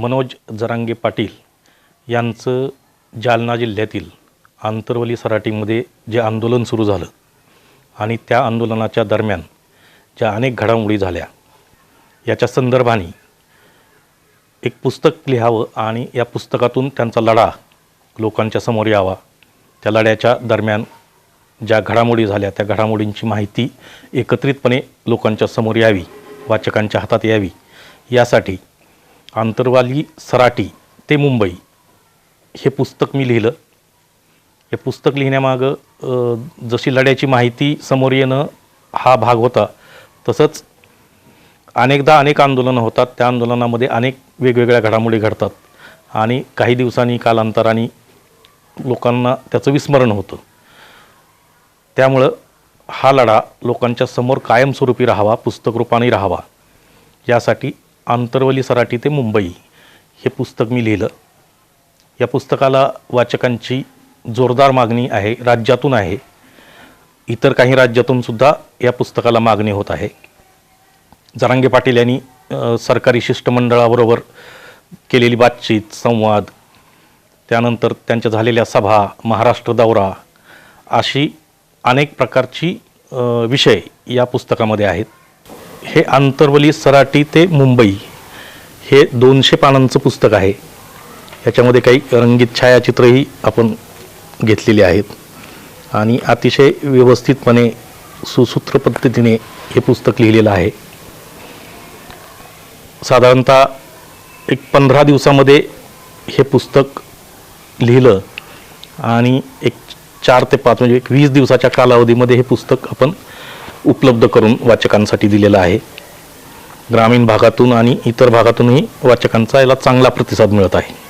मनोज जरांगे पाटील यांचं जालना जिल्ह्यातील आंतरवली सराटीमध्ये जे आंदोलन सुरू झालं आणि त्या आंदोलनाच्या दरम्यान ज्या अनेक घडामोडी झाल्या याच्या संदर्भाने एक पुस्तक लिहावं आणि या पुस्तकातून त्यांचा लढा लोकांच्या समोर यावा. त्या लढ्याच्या दरम्यान ज्या घडामोडी झाल्या त्या घडामोडींची माहिती एकत्रितपणे लोकांच्या समोर यावी वाचकांच्या हातात यावी यासाठी आंतरवाली सराटी ते मुंबई. हे पुस्तक मी लिहिलं. हे पुस्तक लिहिण्यामागं जशी लढ्याची माहिती समोर येणं हा भाग होता तसंच अनेकदा अनेक आंदोलनं होतात. त्या आंदोलनामध्ये अनेक वेगवेगळ्या घडामोडी घडतात आणि काही दिवसांनी कालांतराने लोकांना त्याचं विस्मरण होतं. त्यामुळं हा लढा लोकांच्या समोर कायमस्वरूपी राहावा पुस्तकरूपाने राहावा यासाठी आंतरवली सराटी ते मुंबई हे पुस्तक मी लिहिलं. या पुस्तकाला वाचकांची जोरदार मागणी आहे राज्यातून आहे. इतर काही राज्यातून सुद्धा या पुस्तकाला मागणी होत आहे. जरांगे पाटील यांनी सरकारी शिष्टमंडळाबरोबर केलेली बातचीत संवाद त्यानंतर त्यांच्या झालेल्या सभा महाराष्ट्र दौरा अशी अनेक प्रकारची विषय या पुस्तकामध्ये आहेत. हे आंतरवली सराटी ते मुंबई हे दोनशे पानांचं पुस्तक आहे. याच्यामध्ये काही रंगीत छायाचित्रही आपण घेतलेली आहेत. आणि अतिशय व्यवस्थितपणे सुसूत्र पद्धतीने हे पुस्तक लिहिलेलं आहे. साधारणतः एक पंधरा दिवसामध्ये हे पुस्तक लिहिलं आणि एक चार ते पाच म्हणजे एक वीस दिवसाच्या कालावधीमध्ये हे पुस्तक आपण उपलब्ध करून वाचकांसाठी दिलेलं आहे. ग्रामीण भागातून आणि इतर भागातूनही वाचकांचा याला चांगला प्रतिसाद मिळत आहे.